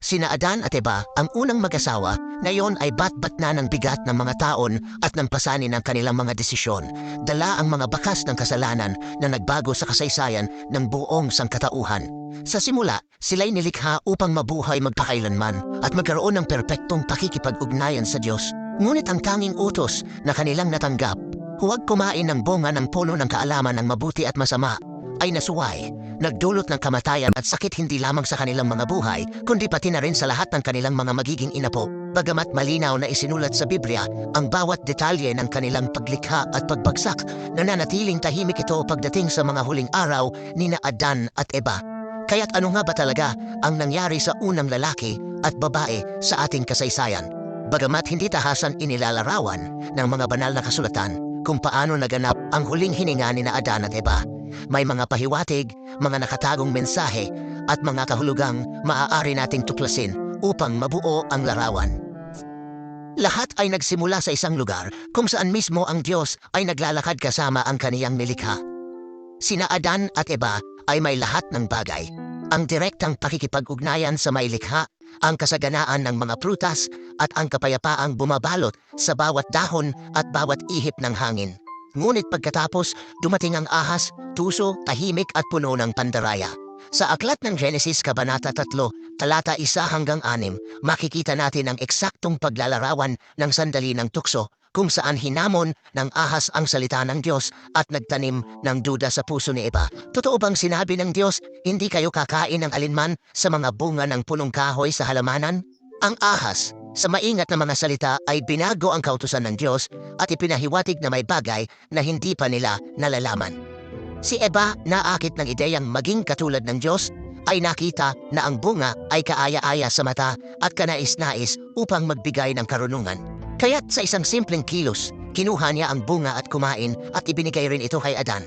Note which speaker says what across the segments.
Speaker 1: Sina Adan at Eva, ang unang mag-asawa, ngayon ay bat-bat na ng bigat ng mga taon at ng pasanin ng kanilang mga desisyon. Dala ang mga bakas ng kasalanan na nagbago sa kasaysayan ng buong sangkatauhan. Sa simula, sila'y nilikha upang mabuhay magpakailanman at magkaroon ng perpektong pakikipag-ugnayan sa Diyos. Ngunit ang tanging utos na kanilang natanggap, huwag kumain ng bunga ng puno ng kaalaman ng mabuti at masama, ay nasuway, nagdulot ng kamatayan at sakit hindi lamang sa kanilang mga buhay, kundi pati na rin sa lahat ng kanilang mga magiging inapo. Bagamat malinaw na isinulat sa Biblia ang bawat detalye ng kanilang paglikha at pagbagsak, nananatiling tahimik ito pagdating sa mga huling araw ni Adan at Eva. Kaya't ano nga ba talaga ang nangyari sa unang lalaki at babae sa ating kasaysayan? Bagamat hindi tahasan inilalarawan ng mga banal na kasulatan kung paano naganap ang huling hininga ni Adan at Eva, may mga pahiwatig, mga nakatagong mensahe, at mga kahulugang maaari nating tuklasin upang mabuo ang larawan. Lahat ay nagsimula sa isang lugar kung saan mismo ang Diyos ay naglalakad kasama ang kaniyang nilikha. Sina Adan at Eva ay may lahat ng bagay. Ang direktang pakikipag-ugnayan sa may likha, ang kasaganaan ng mga prutas at ang kapayapaang bumabalot sa bawat dahon at bawat ihip ng hangin. Ngunit pagkatapos, dumating ang ahas, tuso, tahimik at puno ng pandaraya. Sa aklat ng Genesis Kabanata 3, talata 1 hanggang 6, makikita natin ang eksaktong paglalarawan ng sandali ng tukso kung saan hinamon ng ahas ang salita ng Diyos at nagtanim ng duda sa puso ni Eva. Totoo bang sinabi ng Diyos, hindi kayo kakain ng alinman sa mga bunga ng punong kahoy sa halamanan? Ang ahas, sa maingat na mga salita ay binago ang kautusan ng Diyos at ipinahiwatig na may bagay na hindi pa nila nalalaman. Si Eva, naakit ng ideyang maging katulad ng Diyos, ay nakita na ang bunga ay kaaya-aya sa mata at kanais-nais upang magbigay ng karunungan. Kaya't sa isang simpleng kilos, kinuha niya ang bunga at kumain at ibinigay rin ito kay Adan.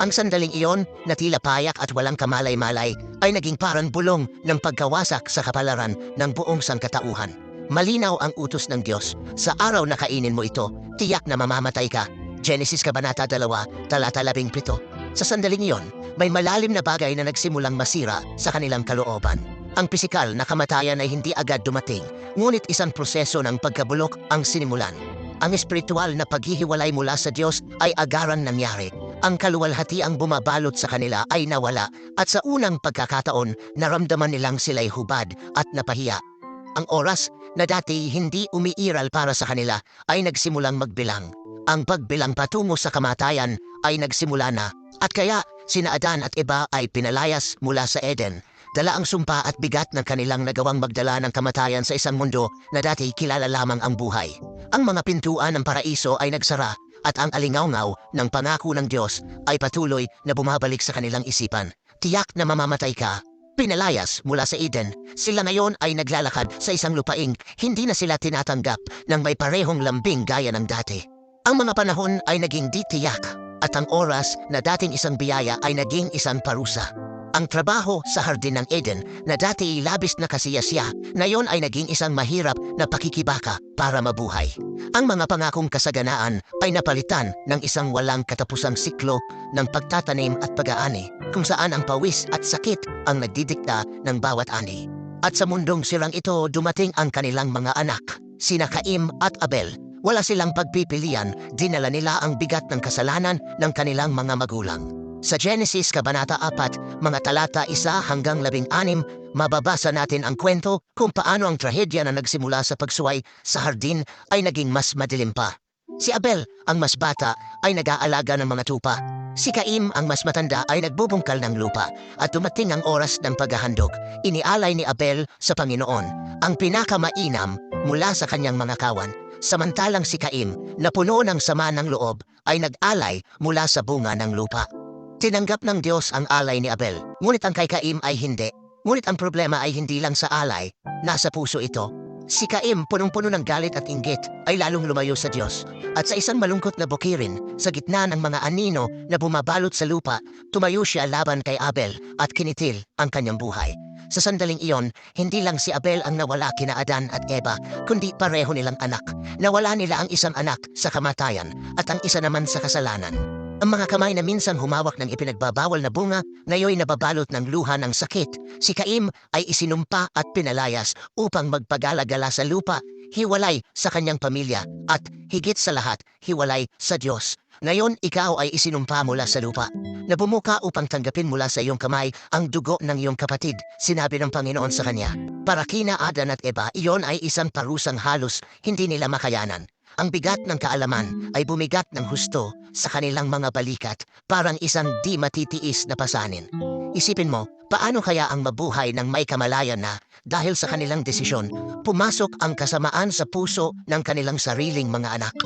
Speaker 1: Ang sandaling iyon na tila payak at walang kamalay-malay ay naging parang bulong ng pagkawasak sa kapalaran ng buong sangkatauhan. Malinaw ang utos ng Diyos. Sa araw na kainin mo ito, tiyak na mamamatay ka. Genesis Kabanata 2, talata 17. Sa sandaling iyon, may malalim na bagay na nagsimulang masira sa kanilang kalooban. Ang pisikal na kamatayan ay hindi agad dumating, ngunit isang proseso ng pagkabulok ang sinimulan. Ang espiritual na paghihiwalay mula sa Diyos ay agaran nangyari. Ang kaluwalhati ang bumabalot sa kanila ay nawala at sa unang pagkakataon naramdaman nilang sila'y hubad at napahiya. Ang oras na dati hindi umiiral para sa kanila ay nagsimulang magbilang. Ang pagbilang patungo sa kamatayan ay nagsimula na at kaya sina Adan at Eva ay pinalayas mula sa Eden. Dala ang sumpa at bigat ng kanilang nagawang magdala ng kamatayan sa isang mundo na dati kilala lamang ang buhay. Ang mga pintuan ng paraiso ay nagsara at ang alingawngaw ng pangako ng Diyos ay patuloy na bumabalik sa kanilang isipan. Tiyak na mamamatay ka. Pinalayas mula sa Eden, sila ngayon ay naglalakad sa isang lupaing hindi na sila tinatanggap ng may parehong lambing gaya ng dati. Ang mga panahon ay naging di at ang oras na dating isang biyaya ay naging isang parusa. Ang trabaho sa Hardin ng Eden na dati labis na kasiyasya, ngayon ay naging isang mahirap na pakikibaka para mabuhay. Ang mga pangakong kasaganaan ay napalitan ng isang walang katapusang siklo ng pagtatanim at pag-aani, kung saan ang pawis at sakit ang nagdidikta ng bawat ani. At sa mundong silang ito dumating ang kanilang mga anak, sina Caim at Abel, wala silang pagpipilian, dinala nila ang bigat ng kasalanan ng kanilang mga magulang. Sa Genesis Kabanata 4, mga talata 1 hanggang 16, mababasa natin ang kwento kung paano ang trahedya na nagsimula sa pagsuway sa hardin ay naging mas madilim pa. Si Abel, ang mas bata, ay nag-aalaga ng mga tupa. Si Caim, ang mas matanda, ay nagbubungkal ng lupa. At dumating ang oras ng paghahandog. Inialay ni Abel sa Panginoon ang pinakamainam mula sa kanyang mga kawan Samantalang si Caim, na puno ng sama ng loob, ay nag-alay mula sa bunga ng lupa. Tinanggap ng Diyos ang alay ni Abel, ngunit ang kay Caim ay hindi. Ngunit ang problema ay hindi lang sa alay, nasa puso ito. Si Caim, punong-puno ng galit at inggit, ay lalong lumayo sa Diyos. At sa isang malungkot na bukirin, sa gitna ng mga anino na bumabalot sa lupa, tumayo siya laban kay Abel at kinitil ang kanyang buhay. Sa sandaling iyon, hindi lang si Abel ang nawala kina Adan at Eva, kundi pareho nilang anak. Nawala nila ang isang anak sa kamatayan at ang isa naman sa kasalanan. Ang mga kamay na minsan humawak ng ipinagbabawal na bunga, ngayon nababalot ng luha ng sakit. Si Caim ay isinumpa at pinalayas upang magpagalagala sa lupa, hiwalay sa kanyang pamilya, at higit sa lahat, hiwalay sa Diyos. Ngayon, ikaw ay isinumpa mula sa lupa, na bumuka upang tanggapin mula sa iyong kamay ang dugo ng iyong kapatid, sinabi ng Panginoon sa kanya. Para kina Adan at Eva, iyon ay isang parusang halos hindi nila makayanan. Ang bigat ng kaalaman ay bumigat ng husto sa kanilang mga balikat, parang isang di matitiis na pasanin. Isipin mo, paano kaya ang mabuhay ng may kamalayan na, dahil sa kanilang desisyon, pumasok ang kasamaan sa puso ng kanilang sariling mga anak.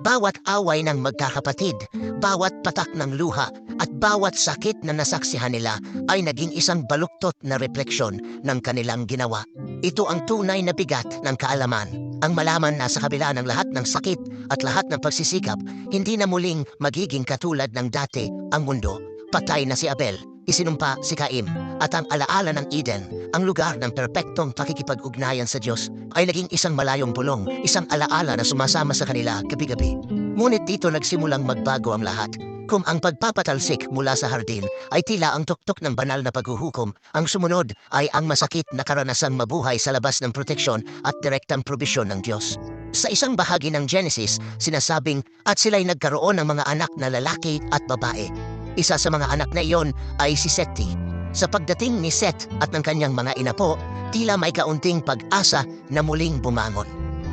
Speaker 1: Bawat away ng magkakapatid, bawat patak ng luha, at bawat sakit na nasaksihan nila ay naging isang baluktot na refleksyon ng kanilang ginawa. Ito ang tunay na bigat ng kaalaman. Ang malaman na sa kabila ng lahat ng sakit at lahat ng pagsisikap, hindi na muling magiging katulad ng dati ang mundo. Patay na si Abel, isinumpa si Caim, at ang alaala ng Eden, ang lugar ng perpektong pakikipag-ugnayan sa Diyos, ay naging isang malayong pulong, isang alaala na sumasama sa kanila gabi-gabi. Ngunit dito nagsimulang magbago ang lahat. Kung ang pagpapatalsik mula sa hardin ay tila ang tuktok ng banal na paghuhukom, ang sumunod ay ang masakit na karanasang mabuhay sa labas ng proteksyon at direktang probisyon ng Diyos. Sa isang bahagi ng Genesis, sinasabing at sila'y nagkaroon ng mga anak na lalaki at babae. Isa sa mga anak na iyon ay si Seti. Sa pagdating ni Set at ng kanyang mga inapo, tila may kaunting pag-asa na muling bumangon.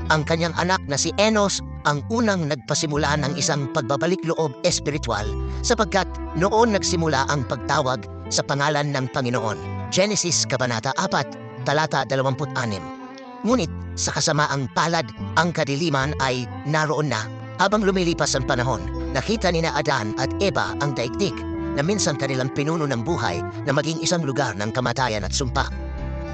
Speaker 1: Ang kanyang anak na si Enos ang unang nagpasimula ng isang pagbabalik loob espiritual sapagkat noon nagsimula ang pagtawag sa pangalan ng Panginoon. Genesis Kabanata 4, Talata 26. Ngunit sa kasamaang palad, ang kadiliman ay naroon na. Habang lumilipas ang panahon, nakita ni na Adan at Eva ang daigdig na minsan kanilang pinuno ng buhay na maging isang lugar ng kamatayan at sumpa.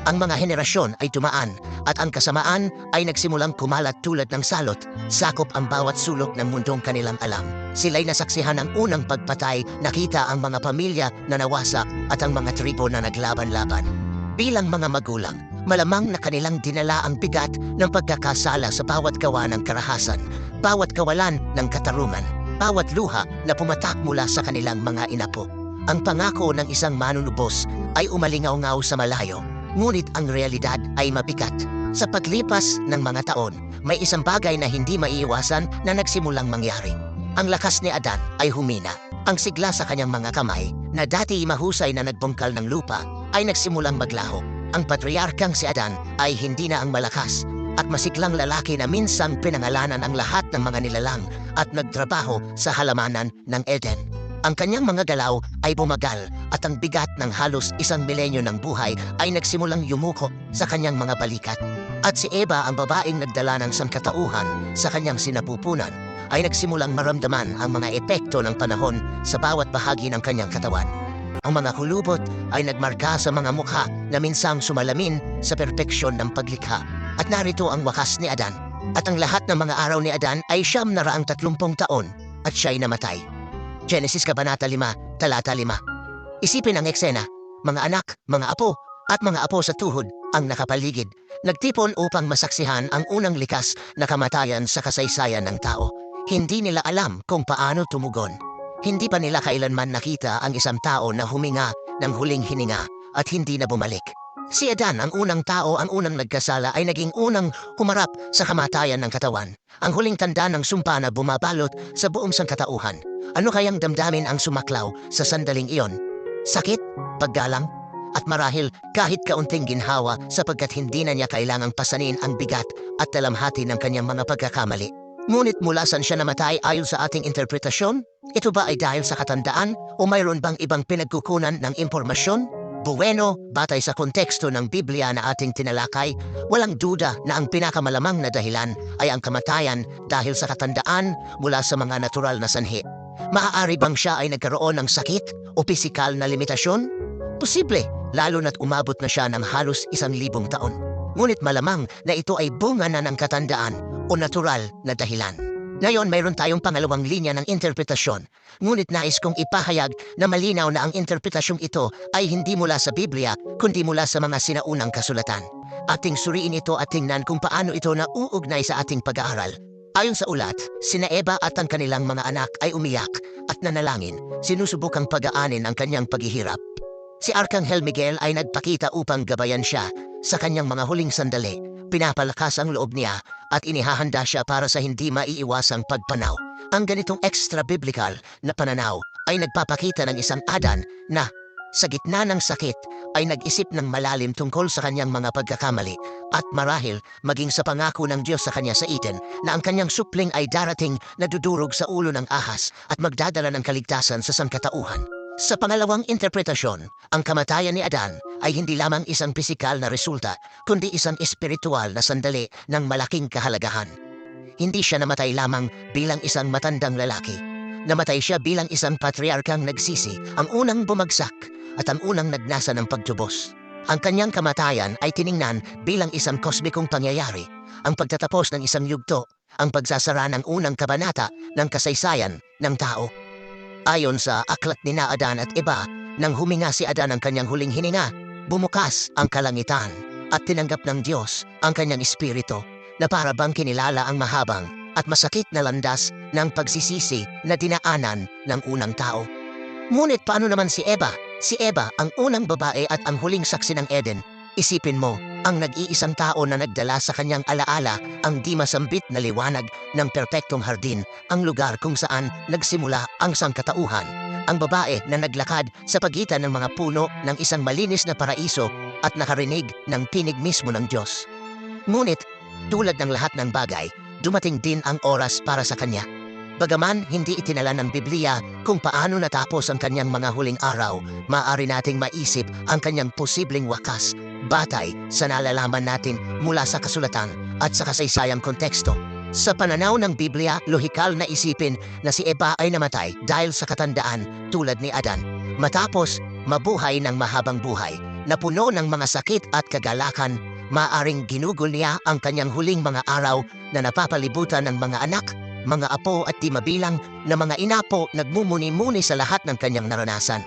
Speaker 1: Ang mga henerasyon ay tumaan at ang kasamaan ay nagsimulang kumalat tulad ng salot, sakop ang bawat sulok ng mundong kanilang alam. Sila'y nasaksihan ng unang pagpatay, nakita ang mga pamilya na nawasak at ang mga tribo na naglaban-laban. Bilang mga magulang, malamang na kanilang dinala ang bigat ng pagkakasala sa bawat gawa ng karahasan, bawat kawalan ng katarungan, bawat luha na pumatak mula sa kanilang mga inapo. Ang pangako ng isang manunubos ay umalingaw-ngaw sa malayo, ngunit ang realidad ay mabigat. Sa paglipas ng mga taon, may isang bagay na hindi maiiwasan na nagsimulang mangyari. Ang lakas ni Adan ay humina. Ang sigla sa kanyang mga kamay, na dati mahusay na nagbungkal ng lupa, ay nagsimulang maglaho. Ang patriarkang si Adan ay hindi na ang malakas at masiklang lalaki na minsang pinangalanan ang lahat ng mga nilalang at nagtrabaho sa halamanan ng Eden. Ang kanyang mga galaw ay bumagal at ang bigat ng halos isang milenyo ng buhay ay nagsimulang yumuko sa kanyang mga balikat. At si Eva ang babaeng nagdala ng sangkatauhan sa kanyang sinapupunan ay nagsimulang maramdaman ang mga epekto ng panahon sa bawat bahagi ng kanyang katawan. Ang mga kulubot ay nagmarka sa mga mukha na minsang sumalamin sa perpeksyon ng paglikha. At narito ang wakas ni Adan. At ang lahat ng mga araw ni Adan ay siyam na raang tatlumpong taon at siya'y namatay. Genesis Kabanata 5, Talata 5. Isipin ang eksena, mga anak, mga apo, at mga apo sa tuhod ang nakapaligid. Nagtipon upang masaksihan ang unang likas na kamatayan sa kasaysayan ng tao. Hindi nila alam kung paano tumugon. Hindi pa nila kailanman nakita ang isang tao na huminga ng huling hininga at hindi na bumalik. Si Adan, ang unang tao, ang unang nagkasala ay naging unang humarap sa kamatayan ng katawan. Ang huling tanda ng sumpa na bumabalot sa buong sangkatauhan. Ano kayang damdamin ang sumaklaw sa sandaling iyon? Sakit? Paggalang? At marahil kahit kaunting ginhawa sapagkat hindi na niya kailangang pasanin ang bigat at talamhati ng kanyang mga pagkakamali. Ngunit mula saan siya namatay ayon sa ating interpretasyon? Ito ba ay dahil sa katandaan o mayroon bang ibang pinagkukunan ng impormasyon? Bueno, batay sa konteksto ng Biblia na ating tinalakay, walang duda na ang pinakamalamang na dahilan ay ang kamatayan dahil sa katandaan mula sa mga natural na sanhi. Maaari bang siya ay nagkaroon ng sakit o pisikal na limitasyon? Posible, lalo na't umabot na siya ng halos isang libong taon. Ngunit malamang na ito ay bunga na ng katandaan o natural na dahilan. Ngayon mayroon tayong pangalawang linya ng interpretasyon, ngunit nais kong ipahayag na malinaw na ang interpretasyong ito ay hindi mula sa Biblia, kundi mula sa mga sinaunang kasulatan. Ating suriin ito at tingnan kung paano ito nauugnay sa ating pag-aaral. Ayon sa ulat, sina Eva at ang kanilang mga anak ay umiyak at nanalangin, sinusubukang pagaanin ang kanyang paghihirap. Si Arkanghel Miguel ay nagpakita upang gabayan siya sa kanyang mga huling sandali, pinapalakas ang loob niya at inihahanda siya para sa hindi maiiwasang pagpanaw. Ang ganitong extra-biblical na pananaw ay nagpapakita ng isang Adan na sa gitna ng sakit ay nag-isip ng malalim tungkol sa kanyang mga pagkakamali at marahil maging sa pangako ng Diyos sa kanya sa Eden na ang kanyang supling ay darating na dudurog sa ulo ng ahas at magdadala ng kaligtasan sa sangkatauhan. Sa pangalawang interpretasyon, ang kamatayan ni Adan ay hindi lamang isang pisikal na resulta, kundi isang espiritual na sandali ng malaking kahalagahan. Hindi siya namatay lamang bilang isang matandang lalaki. Namatay siya bilang isang patriarkang nagsisi, ang unang bumagsak at ang unang nagnasa ng pagtubos. Ang kanyang kamatayan ay tiningnan bilang isang kosmikong pangyayari, ang pagtatapos ng isang yugto, ang pagsasara ng unang kabanata ng kasaysayan ng tao. Ayon sa aklat ni na Adan at iba, nang huminga si Adan ang kanyang huling hininga, bumukas ang kalangitan at tinanggap ng Diyos ang kanyang espiritu na para bang kinilala ang mahabang at masakit na landas ng pagsisisi na dinaanan ng unang tao. Ngunit paano naman si Eva? Si Eva ang unang babae at ang huling saksi ng Eden. Isipin mo, ang nag-iisang tao na nagdala sa kanyang alaala ang di masambit na liwanag ng perpektong hardin, ang lugar kung saan nagsimula ang sangkatauhan. Ang babae na naglakad sa pagitan ng mga puno ng isang malinis na paraiso at nakarinig ng tinig mismo ng Diyos. Ngunit, tulad ng lahat ng bagay, dumating din ang oras para sa kanya. Bagaman hindi itinala ng Biblia kung paano natapos ang kanyang mga huling araw, maaari nating maisip ang kanyang posibleng wakas, batay sa nalalaman natin mula sa kasulatan at sa kasaysayang konteksto. Sa pananaw ng Biblia, lohikal na isipin na si Eva ay namatay dahil sa katandaan tulad ni Adan. Matapos, mabuhay ng mahabang buhay, na puno ng mga sakit at kagalakan, maaring ginugol niya ang kanyang huling mga araw na napapalibutan ng mga anak mga apo at di mabilang na mga inapo nagmumuni-muni sa lahat ng kanyang naranasan.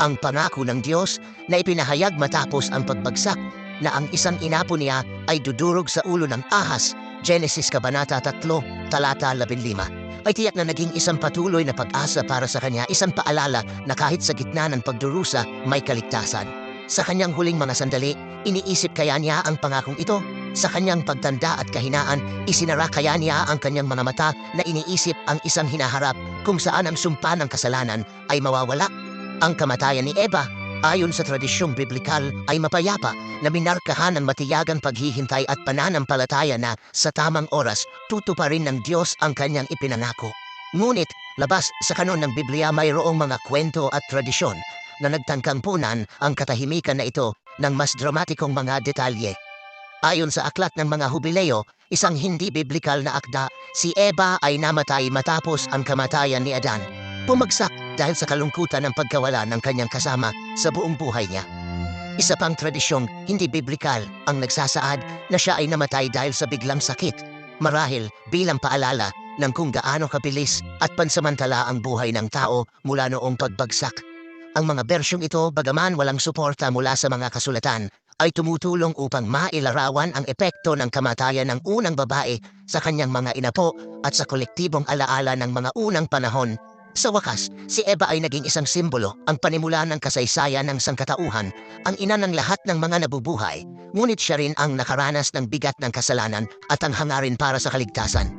Speaker 1: Ang pangako ng Diyos na ipinahayag matapos ang pagbagsak na ang isang inapo niya ay dudurog sa ulo ng ahas, Genesis Kabanata 3, Talata 15, ay tiyak na naging isang patuloy na pag-asa para sa kanya, isang paalala na kahit sa gitna ng pagdurusa may kaligtasan. Sa kanyang huling mga sandali, iniisip kaya niya ang pangakong ito sa kanyang pagtanda at kahinaan, isinara kaya niya ang kanyang mga mata na iniisip ang isang hinaharap kung saan ang sumpa ng kasalanan ay mawawala. Ang kamatayan ni Eva, ayon sa tradisyong biblikal, ay mapayapa na minarkahan ng matiyagang paghihintay at pananampalataya na sa tamang oras tutuparin ng Diyos ang kanyang ipinangako. Ngunit, labas sa kanon ng Biblia mayroong mga kwento at tradisyon na nagtangkampunan ang katahimikan na ito ng mas dramatikong mga detalye. Ayon sa aklat ng mga Hubileo, isang hindi biblikal na akda, si Eva ay namatay matapos ang kamatayan ni Adan. Pumagsak dahil sa kalungkutan ng pagkawala ng kanyang kasama sa buong buhay niya. Isa pang tradisyong hindi biblikal ang nagsasaad na siya ay namatay dahil sa biglang sakit. Marahil bilang paalala ng kung gaano kabilis at pansamantala ang buhay ng tao mula noong pagbagsak. Ang mga bersyong ito bagaman walang suporta mula sa mga kasulatan ay tumutulong upang mailarawan ang epekto ng kamatayan ng unang babae sa kanyang mga inapo at sa kolektibong alaala ng mga unang panahon. Sa wakas, si Eva ay naging isang simbolo, ang panimula ng kasaysayan ng sangkatauhan, ang ina ng lahat ng mga nabubuhay, ngunit siya rin ang nakaranas ng bigat ng kasalanan at ang hangarin para sa kaligtasan.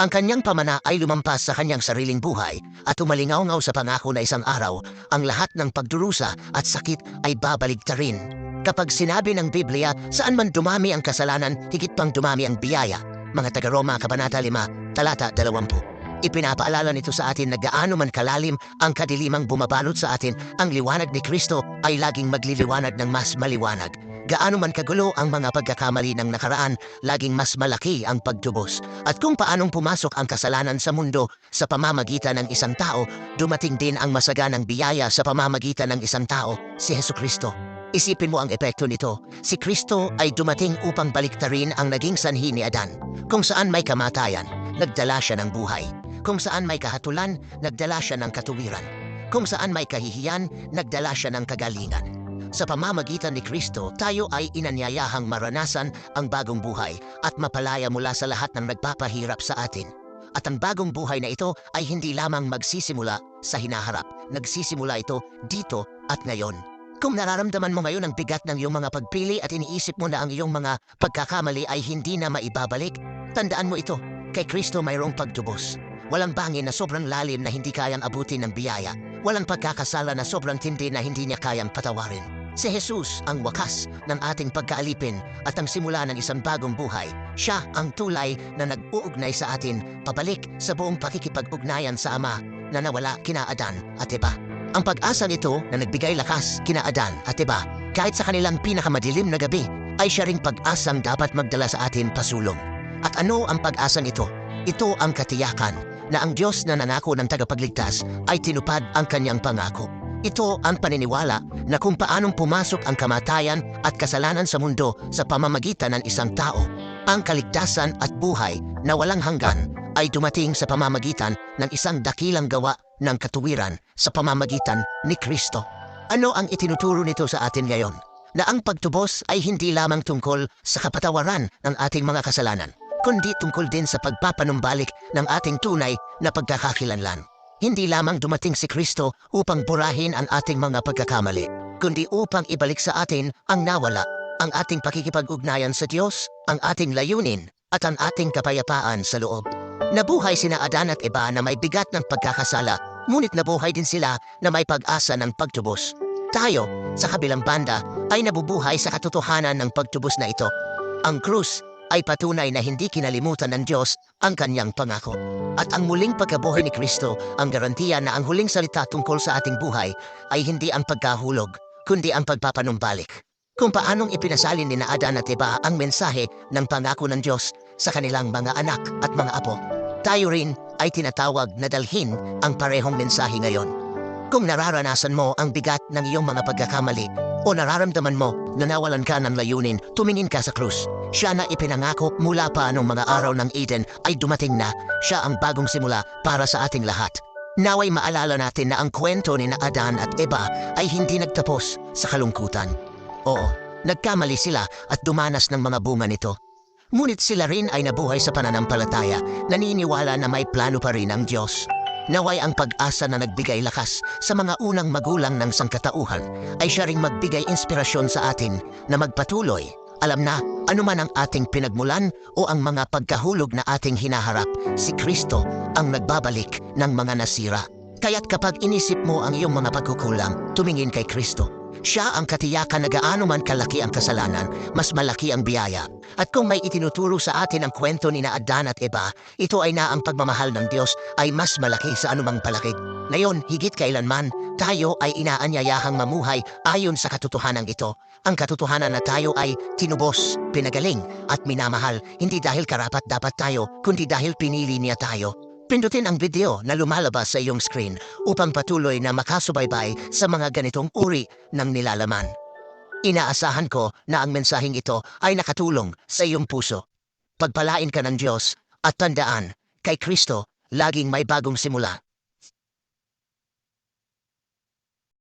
Speaker 1: Ang kanyang pamana ay lumampas sa kanyang sariling buhay at umalingaw-ngaw sa pangako na isang araw, ang lahat ng pagdurusa at sakit ay babaligtarin. Kapag sinabi ng Biblia, saan man dumami ang kasalanan, higit pang dumami ang biyaya. Mga taga-Roma, Kabanata 5, Talata 20. Ipinapaalala nito sa atin na gaano man kalalim ang kadilimang bumabalot sa atin, ang liwanag ni Kristo ay laging magliliwanag ng mas maliwanag. Gaano man kagulo ang mga pagkakamali ng nakaraan, laging mas malaki ang pagtubos. At kung paanong pumasok ang kasalanan sa mundo sa pamamagitan ng isang tao, dumating din ang masaganang biyaya sa pamamagitan ng isang tao, si Heso Kristo. Isipin mo ang epekto nito. Si Kristo ay dumating upang baliktarin ang naging sanhi ni Adan. Kung saan may kamatayan, nagdala siya ng buhay. Kung saan may kahatulan, nagdala siya ng katuwiran. Kung saan may kahihiyan, nagdala siya ng kagalingan. Sa pamamagitan ni Kristo, tayo ay inanyayahang maranasan ang bagong buhay at mapalaya mula sa lahat ng nagpapahirap sa atin. At ang bagong buhay na ito ay hindi lamang magsisimula sa hinaharap. Nagsisimula ito dito at ngayon. Kung nararamdaman mo ngayon ang bigat ng iyong mga pagpili at iniisip mo na ang iyong mga pagkakamali ay hindi na maibabalik, tandaan mo ito, kay Kristo mayroong pagtubos. Walang bangin na sobrang lalim na hindi kayang abutin ng biyaya. Walang pagkakasala na sobrang tindi na hindi niya kayang patawarin. Si Jesus ang wakas ng ating pagkaalipin at ang simula ng isang bagong buhay. Siya ang tulay na nag-uugnay sa atin pabalik sa buong pakikipag-ugnayan sa Ama na nawala kina Adan at Eva. Ang pag-asa nito na nagbigay lakas kina Adan at Eva kahit sa kanilang pinakamadilim na gabi ay siya ring pag-asang dapat magdala sa atin pasulong. At ano ang pag-asang ito? Ito ang katiyakan na ang Diyos na nanako ng tagapagligtas ay tinupad ang kanyang pangako. Ito ang paniniwala na kung paanong pumasok ang kamatayan at kasalanan sa mundo sa pamamagitan ng isang tao, ang kaligtasan at buhay na walang hanggan ay dumating sa pamamagitan ng isang dakilang gawa ng katuwiran sa pamamagitan ni Kristo. Ano ang itinuturo nito sa atin ngayon? Na ang pagtubos ay hindi lamang tungkol sa kapatawaran ng ating mga kasalanan, kundi tungkol din sa pagpapanumbalik ng ating tunay na pagkakakilanlan. Hindi lamang dumating si Kristo upang burahin ang ating mga pagkakamali, kundi upang ibalik sa atin ang nawala, ang ating pakikipag-ugnayan sa Diyos, ang ating layunin, at ang ating kapayapaan sa loob. Nabuhay sina Adan at Eva na may bigat ng pagkakasala, ngunit nabuhay din sila na may pag-asa ng pagtubos. Tayo, sa kabilang banda, ay nabubuhay sa katotohanan ng pagtubos na ito. Ang krus ay patunay na hindi kinalimutan ng Diyos ang kanyang pangako. At ang muling pagkabuhay ni Kristo ang garantiya na ang huling salita tungkol sa ating buhay ay hindi ang pagkahulog, kundi ang pagpapanumbalik. Kung paanong ipinasalin ni na Adan at Eva ang mensahe ng pangako ng Diyos sa kanilang mga anak at mga apo, tayo rin ay tinatawag na dalhin ang parehong mensahe ngayon. Kung nararanasan mo ang bigat ng iyong mga pagkakamali o nararamdaman mo na nawalan ka ng layunin, tumingin ka sa krus. Siya na ipinangako mula pa nung mga araw ng Eden ay dumating na. Siya ang bagong simula para sa ating lahat. Naway maalala natin na ang kwento ni na Adan at Eva ay hindi nagtapos sa kalungkutan. Oo, nagkamali sila at dumanas ng mga bunga nito. Ngunit sila rin ay nabuhay sa pananampalataya, naniniwala na may plano pa rin ang Diyos. Naway ang pag-asa na nagbigay lakas sa mga unang magulang ng sangkatauhan ay siya ring magbigay inspirasyon sa atin na magpatuloy. Alam na, anuman ang ating pinagmulan o ang mga pagkahulog na ating hinaharap, si Kristo ang nagbabalik ng mga nasira. Kaya't kapag inisip mo ang iyong mga pagkukulang, tumingin kay Kristo. Siya ang katiyakan na gaano man kalaki ang kasalanan, mas malaki ang biyaya. At kung may itinuturo sa atin ang kwento ni na Adan at Eva, ito ay na ang pagmamahal ng Diyos ay mas malaki sa anumang palakid. Ngayon, higit kailanman, tayo ay inaanyayahang mamuhay ayon sa katotohanan ito. Ang katotohanan na tayo ay tinubos, pinagaling, at minamahal, hindi dahil karapat dapat tayo, kundi dahil pinili niya tayo. Pindutin ang video na lumalabas sa iyong screen upang patuloy na makasubaybay sa mga ganitong uri ng nilalaman. Inaasahan ko na ang mensaheng ito ay nakatulong sa iyong puso. Pagpalain ka ng Diyos at tandaan, kay Kristo, laging may bagong simula.